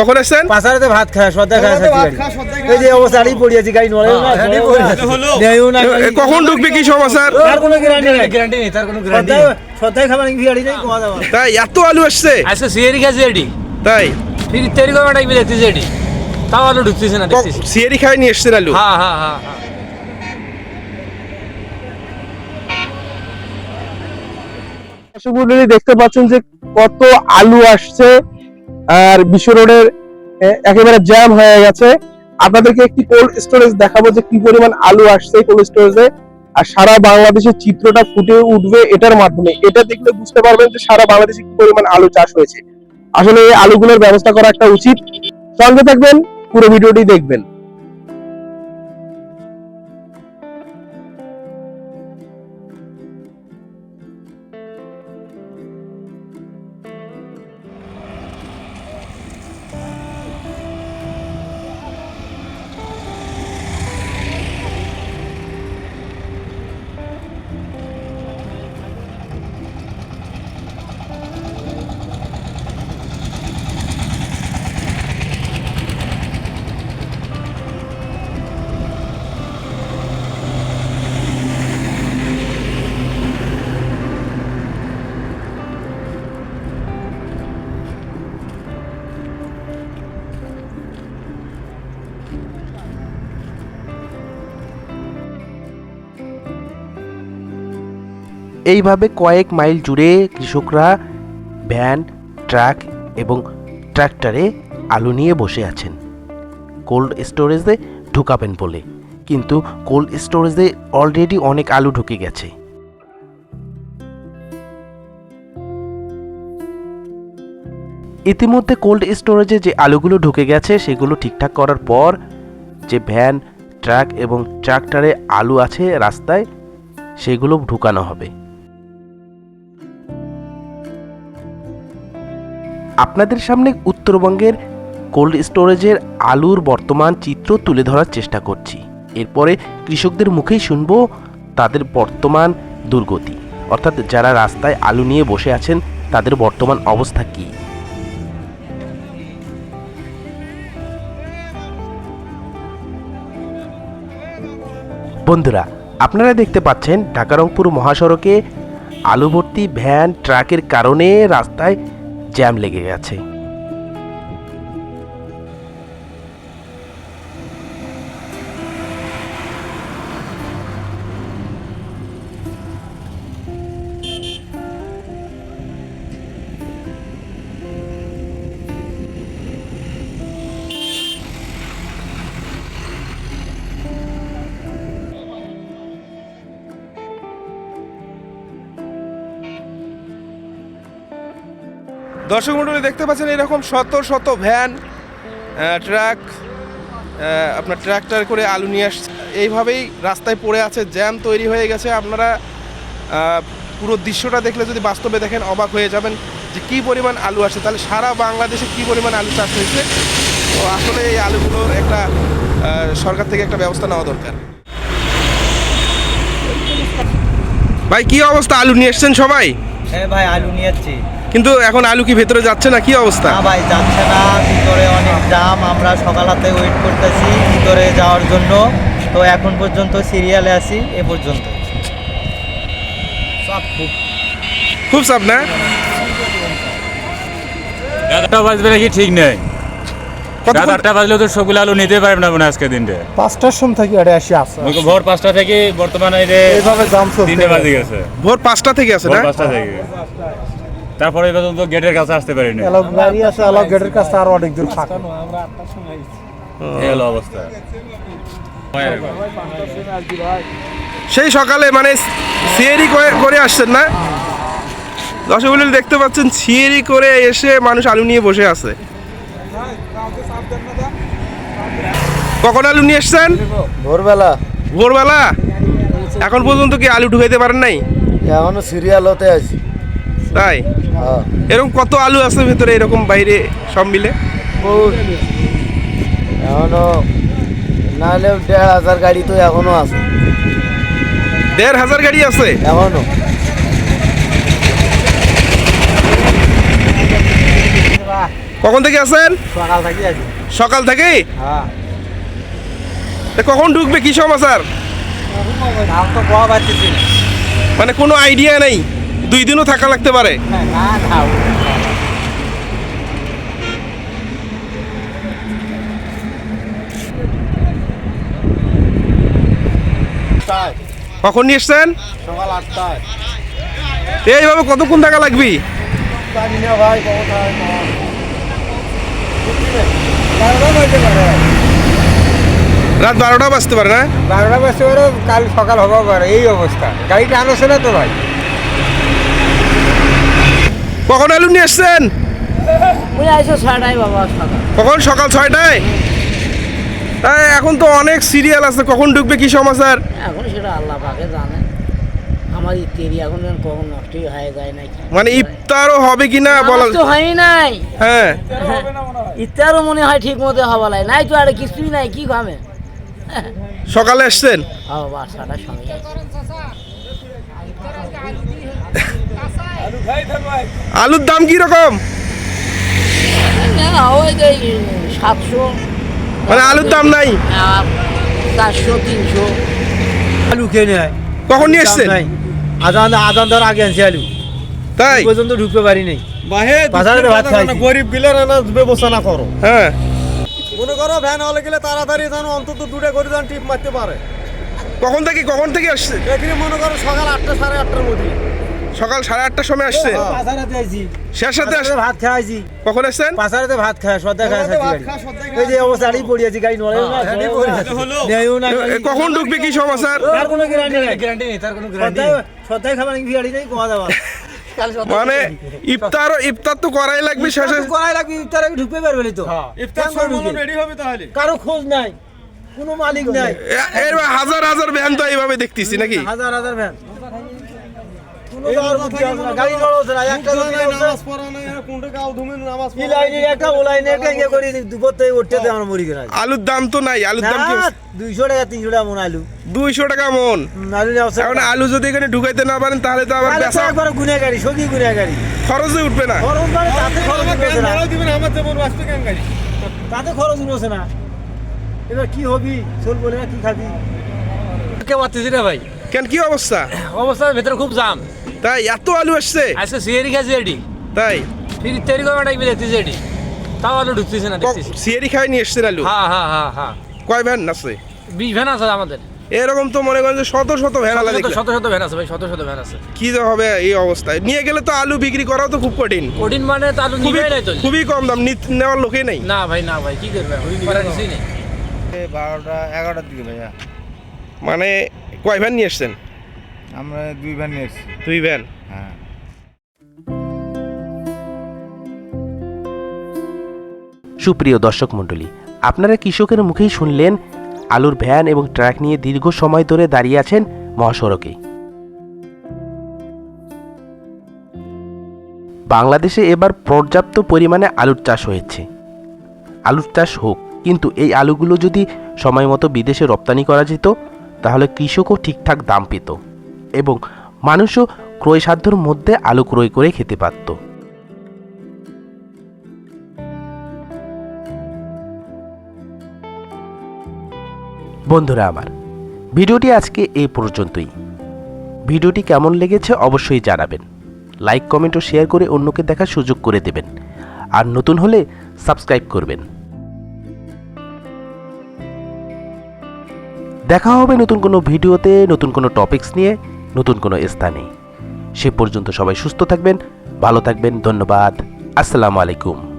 কখন পাশারেতে ভাত খায় সদ্যা খায় এই যে অবস্থা আড়ি পড়ে আছে গাড়ি নড়েও না কখন ঢুকবে কি তার কোনো গ্যারান্টি নেই। গ্যারান্টি নেই তার কোনো গ্যারান্টি খাবার নাকি গাড়ি নেই কমা দাওয়া তাই এত আলু সিয়ারি গেছে এটি তাই? ফির তেরি ডাকবি দেখতেছি এটি তাও আলু ঢুকতেছে না সিয়ারি খাই নিয়ে এসছেন আলু? হ্যাঁ হ্যাঁ হ্যাঁ হ্যাঁ। দেখতে পাচ্ছেন যে কত আলু আসছে। আর বিশ্ব রোডের একেবারে জ্যাম হয়ে গেছে। আপনাদেরকে একটি কোল্ড স্টোরেজ দেখাবো যে কি পরিমাণ আলু আসছে কোল্ড স্টোরেজে আর সারা বাংলাদেশের চিত্রটা ফুটে উঠবে এটার মাধ্যমে। এটা দেখলে বুঝতে পারবেন যে সারা বাংলাদেশে কি পরিমাণ আলু চাষ হয়েছে। আসলে এই আলুগুলোর ব্যবস্থা করা একটা উচিত। সঙ্গে থাকবেন, পুরো ভিডিওটি দেখবেন। এইভাবে কয়েক মাইল জুড়ে কৃষকরা ভ্যান, ট্রাক এবং ট্রাক্টরে আলু নিয়ে বসে আছেন। কোল্ড স্টোরেজে ঢুকাবেন বলে। কিন্তু কোল্ড স্টোরেজে অলরেডি অনেক আলু ঢুকে গেছে। ইতিমধ্যে কোল্ড স্টোরেজে যে আলুগুলো ঢুকে গেছে, সেগুলো ঠিকঠাক করার পর যে ভ্যান, ট্রাক এবং ট্রাক্টরে আলু আছে রাস্তায়, সেগুলো ঢুকানো হবে। আপনাদের সামনে উত্তরবঙ্গের কোল্ড স্টোরেজের আলুর বর্তমান চিত্র তুলে ধরার চেষ্টা করছি। এরপরে কৃষকদের মুখেই শুনব তাদের বর্তমান দুর্গতি। অর্থাৎ যারা রাস্তায় আলু নিয়ে বসে আছেন, তাদের বর্তমান অবস্থা কী? বন্ধুরা, আপনারা দেখতে পাচ্ছেন ঢাকা রংপুর মহাসড়কে আলু ভর্তি ভ্যান, ট্রাকের কারণে রাস্তায় জ্যাম লেগে গেছে। দর্শক মন্ডলী দেখতে পাচ্ছেন এরকম শত শত ভ্যান ট্রাক আপনার ট্রাক্টর করে আলু নিয়ে আসছে এইভাবেই রাস্তায় পড়ে আছে, জ্যাম তৈরি হয়ে গেছে। আপনারা পুরো দৃশ্যটা দেখলে যদি বাস্তবে দেখেন, অবাক হয়ে যাবেন যে কী পরিমাণ আলু আসে তাহলে সারা বাংলাদেশে কী পরিমাণ আলু চাষ হয়েছে? তো আসলে এই আলুগুলোর একটা সরকার থেকে একটা ব্যবস্থা নেওয়া দরকার। ভাই, কি অবস্থা? আলু নিয়ে এসছেন সবাই? হ্যাঁ ভাই, আলু নিয়ে যাচ্ছি কিন্তু এখন আলু কি ভেতরে যাচ্ছে না? কি অবস্থা? না ভাই যাচ্ছে না। ভিতরে অনেক জাম। আমরা সকাল হাতে ওয়েট করতেছি ভিতরে যাওয়ার জন্য। তো এখন পর্যন্ত সিরিয়ালে আছি এ পর্যন্ত। খুব খুব চাপ না? আটটা বাজবে নাকি ঠিক নেই। রাত আটটা বাজলেও তো সবগুলো আলু নিতে পারবে না মনে হয় আজকে দিনটা। পাঁচটার সময় থেকে আরে আসি আসছে ভোর পাঁচটা থেকে বর্তমানে এই যে এইভাবে জাম তিনটে বাজে গেছে। ভোর পাঁচটা থেকে আছে না? পাঁচটা থেকে। তারপরে এই পর্যন্ত গেটের কাছে আসতে পারিনি। গাড়ি গেটের কাছে আরও অনেক দূর ফাঁকা এই হলো অবস্থা। সেই সকালে মানে সিএরি করে আসছেন না? দর্শক দেখতে পাচ্ছেন সিএরি করে এসে মানুষ আলু নিয়ে বসে আছে। কখন আলু নিয়ে এসছেন? ভোরবেলা। ভোরবেলা? এখন পর্যন্ত কি আলু ঢুকাইতে পারেন নাই? এখনও সিরিয়াল হতে আছি তাই? হ্যাঁ। এরকম কত আলু আছে ভিতরে এরকম বাইরে সব মিলে? এখনও নাহলে দেড় হাজার গাড়ি তো এখনও আছে। দেড় হাজার গাড়ি আছে? এখনও। কখন থেকে আছেন? সকাল থাকি আছি। সকাল থেকে হ্যাঁ। কখন ঢুকবে কি সমাচার তো মানে কোনো আইডিয়া নেই? দুই দিনও থাকা লাগতে পারে। কখন নিয়ে এসছেন? সকাল আটটায়। এইভাবে কতক্ষণ থাকা লাগবি? রাত বারোটা বাজতে পারে না? বারোটা বাজতে পারে কাল সকাল হব পারে। এই অবস্থা। গাড়িটা আনছে না তো ভাই? কখন আলু নিয়ে এসছেন কখন? সকাল ছয়টায়? এখন তো অনেক সিরিয়াল আছে। কখন ঢুকবে কি সমাচার? এখন সেটা আল্লাহ পাকে জানে। আমার ইত্যাদি এখন কখন নষ্টই হয়ে যায় নাকি? মানে ইফতারও হবে কি না বলা তো হয়ই নাই। হ্যাঁ। ইত্যারও মনে হয় ঠিক মতো হওয়া লাই নাই তো আর কিছুই নাই কি খাবে সকালে এসছেন হ্যাঁ ছটার সঙ্গে আলুর দাম কি রকম? সাতশো। মানে আলুর দাম নাই? চারশো তিনশো। আলু খেয়ে নেয়। কখন নিয়ে এসছেন? আজান আজান ধর আগে আনছি আলু। তাই? এই পর্যন্ত ঢুকতে পারি নাই বাজারে ভাত খাইছি গরিব গিলার না ব্যবস্থা না করো। হ্যাঁ। মনে করো ভ্যান হলে গেলে তাড়াতাড়ি যেন অন্তত দুটো করে যেন টিপ মারতে পারে। কখন থেকে কখন থেকে আসছে? এখানে মনে করো সকাল আটটা সাড়ে আটটার মধ্যে। সকাল সাড়ে আটটার সময় আসছে আইছি শেষ সাথে ভাত খাইছি কখন আসছেন? ভাত খায় সদায় খায় এই যে অবস্থা আড়ি পড়ে আছি গাড়ি নড়েও না হ্যাঁ। কখন ঢুকবে কি সমাচার তার কোনো গ্যারান্টি নাই। গ্যারান্টি নেই তার কোনো গ্যারান্টি সদায় খাবার নাকি গাড়ি নেই মানে ইফতার ইফতার তো করাই লাগবে শেষে। করাই লাগবে ইফতার আগে ঢুকতে পারবে না তো ইফতার রেডি হবে তাহলে। কারও খোঁজ নাই কোনো মালিক নাই। এর হাজার হাজার ভ্যান তো এইভাবে দেখতেছি নাকি? হাজার হাজার ভ্যান। আলুর দাম তো নাই আলুর দাম দুইশো টাকা তিনশো টাকা মনে আলু। দুইশো টাকা মন। আলু এখন আলু যদি এখানে ঢুকাইতে না পারেন তাহলে তো আবার বেচা একবার গুনে গাড়ি সবই গুনে গাড়ি খরচে উঠবে না। খরচ মানে তাতে খরচ ভ্যান না। আমার যেমন আসবে কেন গাড়ি? তাতে খরচ না। এবার কি হবি? চল বলে না কি খাবি? কে পারতেছি না ভাই? কেন কি অবস্থা? অবস্থার ভেতরে খুব জাম। তাই এত আলু আসছে। আজকে সিয়ারি খাইছে এটি তাই। ফির ইত্যাদি করে একটা দেখতেছি এটি তাও আলু ঢুকতেছে না দেখতেছি। সিয়ারি খাই নিয়ে এসছেন আলু? হ্যাঁ হ্যাঁ হ্যাঁ হ্যাঁ। কয় ভ্যান আছে? বিশ ভ্যান আছে আমাদের। এরকম তো মনে করেন যে শত শত ভ্যান আলা শত শত শত ভ্যান আছে ভাই শত শত ভ্যান আছে। কি যে হবে এই অবস্থায় নিয়ে গেলে তো আলু বিক্রি করাও তো খুব কঠিন। কঠিন মানে তো আলু নিবেই নাই তো। খুবই কম দাম নিত- নেওয়ার লোকই নেই। না ভাই না ভাই কি করবে? করার কিছুই নেই। বারোটা এগারোটার দিকে ভাইয়া। মানে কয় ভ্যান নিয়ে এসছেন আমরা দুই ভ্যান নিয়ে এসেছি। দুই ভ্যান হ্যাঁ। সুপ্রিয় দর্শক মণ্ডলী আপনারা কৃষকের মুখেই শুনলেন আলুর ভ্যান এবং ট্রাক নিয়ে দীর্ঘ সময় ধরে দাঁড়িয়ে আছেন মহাসড়কে। বাংলাদেশে এবার পর্যাপ্ত পরিমাণে আলুর চাষ হয়েছে। আলুর চাষ হোক কিন্তু এই আলুগুলো যদি সময় মতো বিদেশে রপ্তানি করা যেত তাহলে কৃষকও ঠিকঠাক দাম পেত। এবং মানুষও ক্রয়সাধ্যর মধ্যে আলু ক্রয় করে খেতে পারত। বন্ধুরা আমার, ভিডিওটি আজকে এই পর্যন্তই। ভিডিওটি কেমন লেগেছে অবশ্যই জানাবেন। লাইক, কমেন্ট ও শেয়ার করে অন্যকে দেখার সুযোগ করে দেবেন। আর নতুন হলে সাবস্ক্রাইব করবেন। দেখা হবে নতুন কোনো ভিডিওতে, নতুন কোনো টপিকস নিয়ে। নতুন কোনো স্থানে। সে পর্যন্ত সবাই সুস্থ থাকবেন ভালো থাকবেন ধন্যবাদ। আসসালামু আলাইকুম।